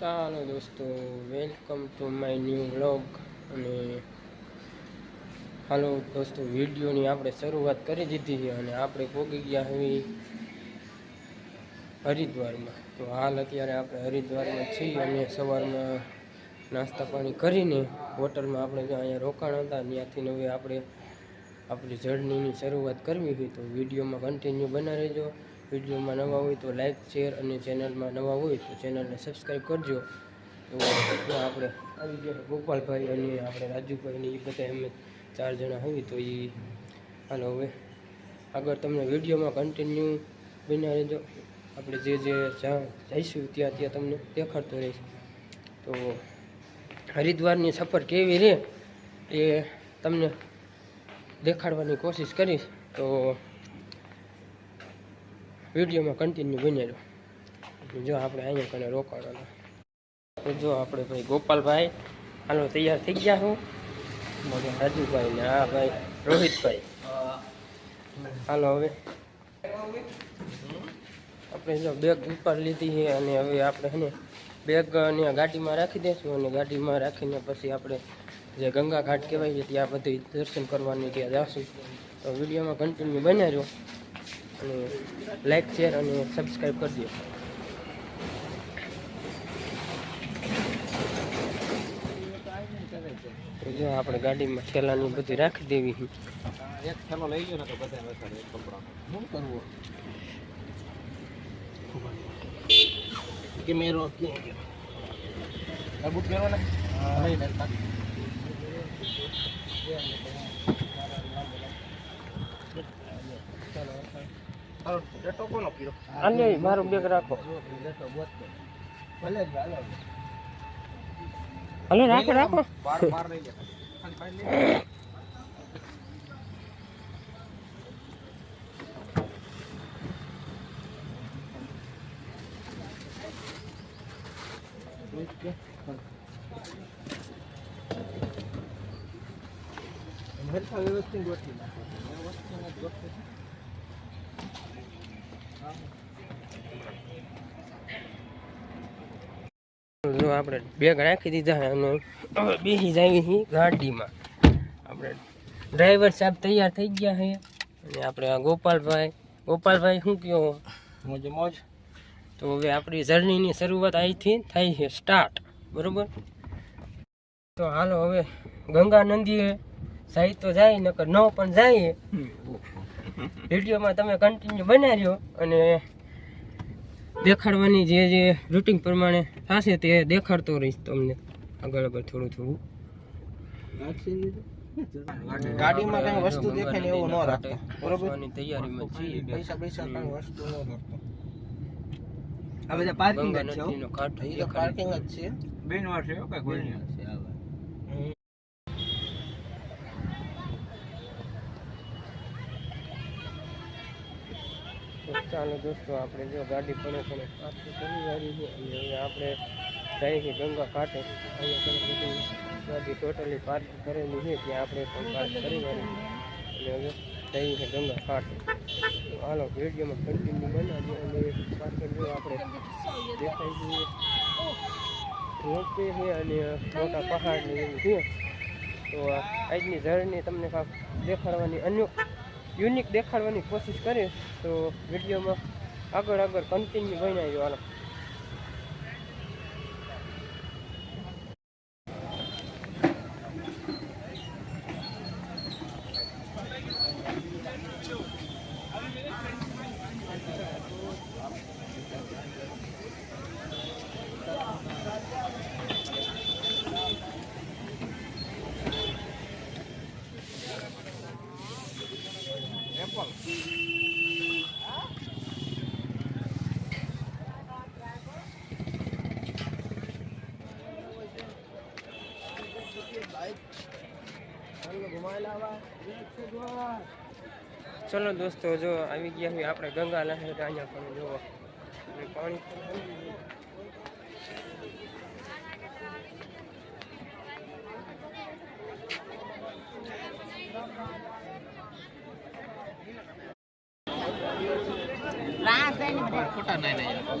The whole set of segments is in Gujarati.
ચાલો દોસ્તો welcome to my new vlog અને હાલો દોસ્તો, વિડીયોની આપણે શરૂઆત કરી દીધી છે અને આપણે પહોંચી ગયા હવે હરિદ્વારમાં. તો હાલ અત્યારે આપણે હરિદ્વારમાં છીએ અને સવારમાં નાસ્તા પાણી કરીને હોટલમાં આપણે જો અહીંયા રોકાણ હતા. ત્યાંથી હવે આપણે આપણી જર્નીની શરૂઆત કરવી હોય તો વિડીયોમાં કન્ટિન્યુ બના રહેજો. વિડીયોમાં નવા હોય તો લાઇક શેર અને ચેનલમાં નવા હોય તો ચેનલને સબસ્ક્રાઈબ કરજો. તો આપણે આવી ગયા ગોપાલભાઈ અને આપણે રાજુભાઈ ને એ બધા એમ ચાર જણા હોય તો એ હાલો હવે આગળ તમને વિડીયોમાં કન્ટિન્યુ બન્યા રહેજો. આપણે જે જે જઈશું ત્યાં ત્યાં તમને દેખાડતો રહીશ. તો હરિદ્વારની સફર કેવી રહે એ તમને દેખાડવાની કોશિશ કરીશ. તો વિડીયોમાં કન્ટિન્યુ બની રહ્યો જો આપણે અહીંયા કને તો જો આપણે ભાઈ ગોપાલભાઈ, હાલો તૈયાર થઈ ગયા હું. રાજુભાઈ ને હા ભાઈ, રોહિતભાઈ. હાલો હવે. આપણે જો બેગ ઉપર લીધી છે અને હવે આપણે એને બેગ ને ગાડીમાં રાખી દઈશું અને ગાડીમાં રાખીને પછી આપણે જે ગંગા ઘાટ કહેવાય છે ત્યાં બધી દર્શન કરવાની ત્યાં જશું. તો વિડીયોમાં કન્ટિન્યુ બન્યા રહો. અને લાઈક શેર અને સબસ્ક્રાઈબ કરજો જો આપણે ગાડીમાં ઠેલાની બધી રાખી દેવી. એક થેલો લઈ ગયો તો બધા કે મેરો બૂટ ને? નહીં ડેટો કોનો કીધો આને મારો બેગ રાખો ભલે જ હાલો હલો રાખો રાખો બાર વ્યવસ્થિત ગોઠવી નાખો. વ્યવસ્થિત ગોઠવી. જો આપણે બેગ રાખી દીધા અને હવે બેસી જાય છે ગાડીમાં. આપણે ડ્રાઈવર સાહેબ તૈયાર થઈ ગયા છે. અને આપણે આ ગોપાલભાઈ ગોપાલભાઈ શું કહો? મોજ મોજ તો હવે આપણી જર્નીની શરૂઆત અહીંથી થઈ છે સ્ટાર્ટ બરોબર? તો હાલો હવે ગંગા નદીએ સાહિત્ય તો જાય નકર ન પણ જાય. વિડીયોમાં તમે કન્ટિન્યુ બનાવ્યો અને દેખાડવાની જે જે રૂટિન પ્રમાણે થશે તે દેખાડતો રહીશ તમને. આગળ આગળ થોડું થોડું. ગાડીમાં કઈ વસ્તુ દેખાય ને એવું ન રાખતા. બરોબર? તૈયારીમાં છીએ પૈસા પૈસા કઈ વસ્તુ ન રાખતા. આ બધા જ છે. પાર્કિંગ જ છે. બેન વાર છે કઈ કોઈ નહીં. તો ચાલો દોસ્તો આપણે જો ગાડી પણ પણ પાછી કરી વાળી છે. અને હવે આપણે જઈએ ગંગા કાંઠે અહીંયા ગાડી ટોટલી પાર્ક કરેલી છે. ત્યાં આપણે પણ પાર્ક કરી વાળી છે. અને હવે જઈએ છીએ ગંગા કાંઠે હાલો, વિડીયોમાં કન્ટિન્યુ બનાવજો અને પાછળ જો આપણે દેખાઈ જઈએ. રોપવે છે અને મોટા પહાડની એવું છે. તો આજની જર્ની તમને કાંક દેખાડવાની અન્ય યુનિક દેખાડવાની કોશિશ કરીશ તો વિડીયોમાં આગળ આગળ કન્ટિન્યુ બનાવ્યો હાલો. ચલો દોસ્તો, જો આવી ગયા છીએ આપણે ગંગા નહેર અહીંયા પણ જુઓ પાણી. ખોટા નહીં નહીં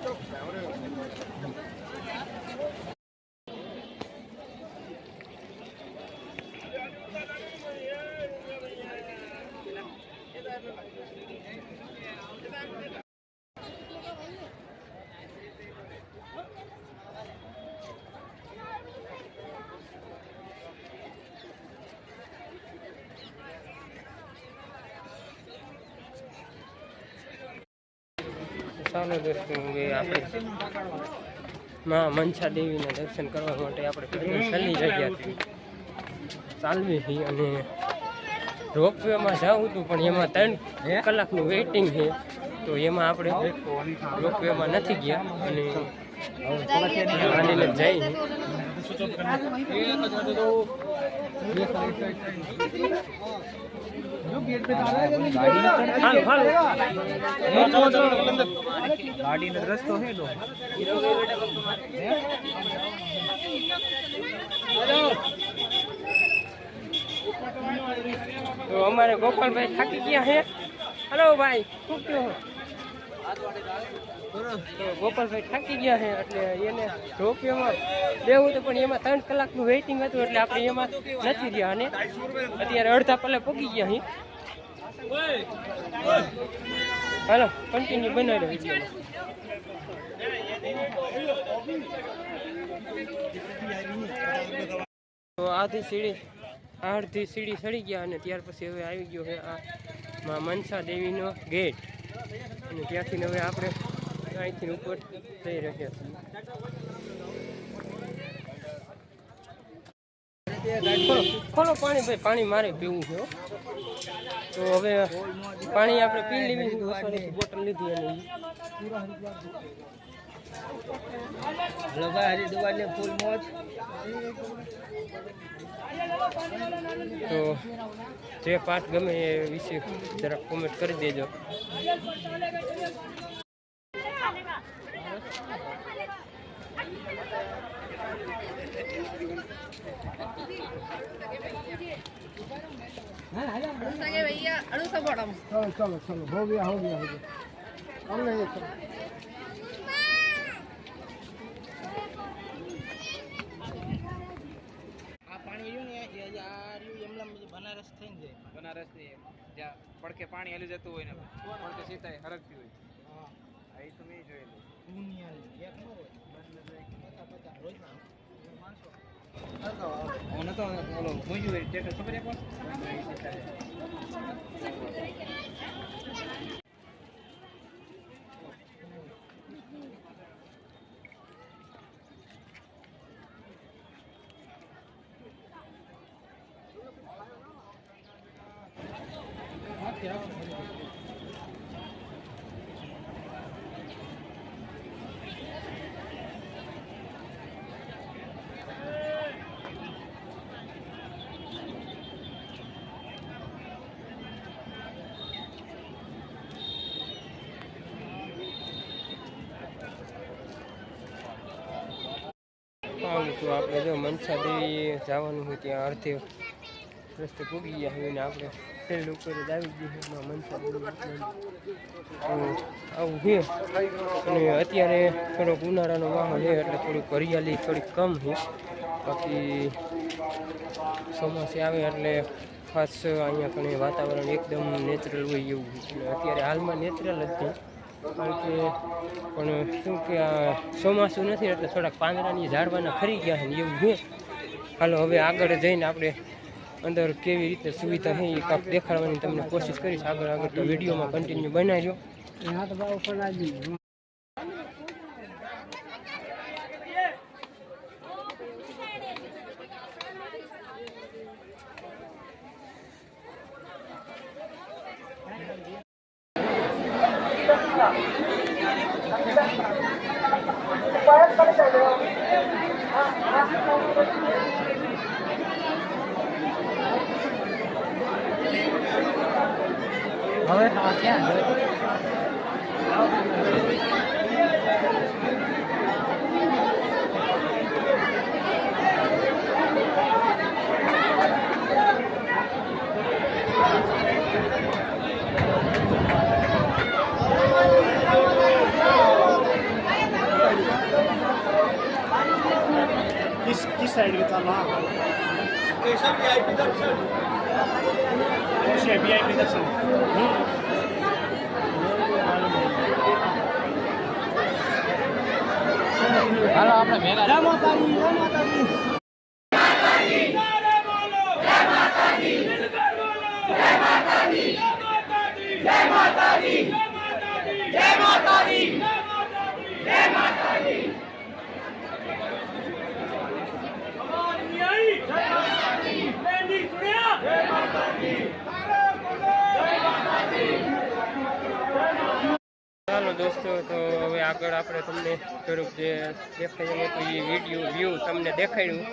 ચાલો દોસ્તો હવે આપણે માં મનસા દેવીના દર્શન કરવા માટે આપણે ચાલી જગ્યા હતી ચાલવી હતી અને રોપવેમાં જવું હતું પણ એમાં ત્રણ કલાકનું વેઇટિંગ છે. તો એમાં આપણે રોપવેમાં નથી ગયા અને હાલીને જઈ હાલો ગાડીનો રસ્તો છે તો તો અમારે ગોપાલભાઈ થાકી ગયા હે. હલો ભાઈ, શું કહો તો ગોપાલભાઈ થાકી ગયા છે, એટલે એને રોપિયોમાં દેવું હતું, પણ એમાં ત્રણ કલાકનું વેઇટિંગ હતું, એટલે આપણે એમાં નથી રહ્યા અને અત્યારે અડધા પલે પગી ગયા અહીં. હાલો કન્ટિન્યુ બનાવી રહ્યો તો આધી સીડી અડધી સીડી સડી ગયા અને ત્યાર પછી હવે આવી ગયો છે આ મા મનસા દેવીનો ગેટ અને ત્યાંથી હવે આપણે અહીંથી ઉપર થઈ રહ્યા છીએ. ખોલો ખોલો પાણી ભાઈ પાણી મારે પીવું છે તો હવે પાણી આપણે પી લેવી બોટલ લીધી હલો ભાઈ હરિદ્વાર ને ફૂલ મોજ. તો જે પાઠ ગમે એ વિશે જરાક કોમેન્ટ કરી દેજો. ચલો ચલો चलो હો ગયા हो गया हो गया એ એ જે આ રહ્યું એમના બનારસ થઈને જાય. બનારસની જ્યાં પડકે પાણી હાલી જતું હોય ને પડકે સીતા હરકતી હોય. હા. ઈ તો મેં જોયેલું. દુનિયા એક ન હોય. રોજ માણસો. સ્ટેટસ ખબર છે આમ તો આપણે જો મનસા દેવી જવાનું હોય ત્યાં અડધે રસ્તે પૂગી ગયા હોય ને આપણે ફિલ્ડ ઉપર જ આવી એમાં મનસા દેવી આવું છે. અને અત્યારે થોડોક ઉનાળાનો માહોલ છે એટલે થોડીક હરિયાળી, થોડીક કમ છે. બાકી ચોમાસે આવે એટલે ખાસ અહીંયા કણે વાતાવરણ એકદમ નેચરલ હોય એવું અને અત્યારે હાલમાં નેચરલ જ છે. કારણ કે પણ શું કે ચોમાસું નથી, એટલે થોડાક પાંદડાની ઝાડવાના ખરી ગયા છે ને એવું છે. હાલો, હવે આગળ જઈને આપણે અંદર કેવી રીતે સુવિધા છે એ કાંક દેખાડવાની તમને કોશિશ કરીશ. આગળ આગળ તો વિડીયોમાં કન્ટિન્યુ બનાવજો. હવે? ક્યાં? किस किस साइड में चलना है वीआईपी दर्शन હાલો આપણે ભેગા ચાલો આગળ આપણે તમને થોડુંક જે દેખાયું હતું એ વીડિયો વ્યૂ તમને દેખાડ્યું.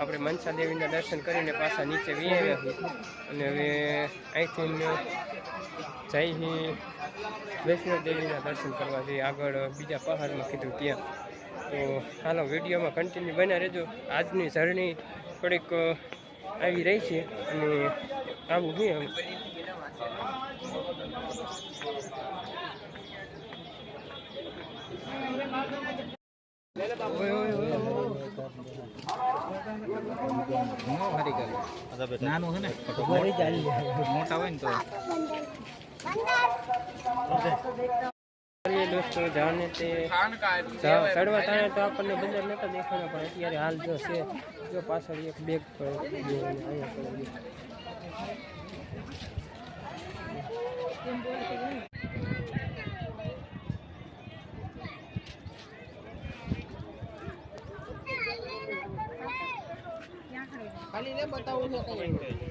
આપણે મનસા દેવીના દર્શન કરીને પાછા નીચે વી આવ્યા છીએ. અને હવે અહીંથી જઈ વૈષ્ણવ દેવીના દર્શન કરવા જઈએ આગળ બીજા પહાડમાં કીધું ત્યાં. તો હાલો, વિડીયોમાં કન્ટિન્યુ બન્યા રહેજો. આજની જર્ની થોડીક આવી રહી છે. અને આવું હવે. નાનું છે ને? મોટા હોય ને તો આપણને બંદર નતા દેખાણા પણ અત્યારે હાલ જો છે જો પાછળ એક બેગ બે અને અહીંયા પર બે. ખાલી ને બતાવું છે. કઈ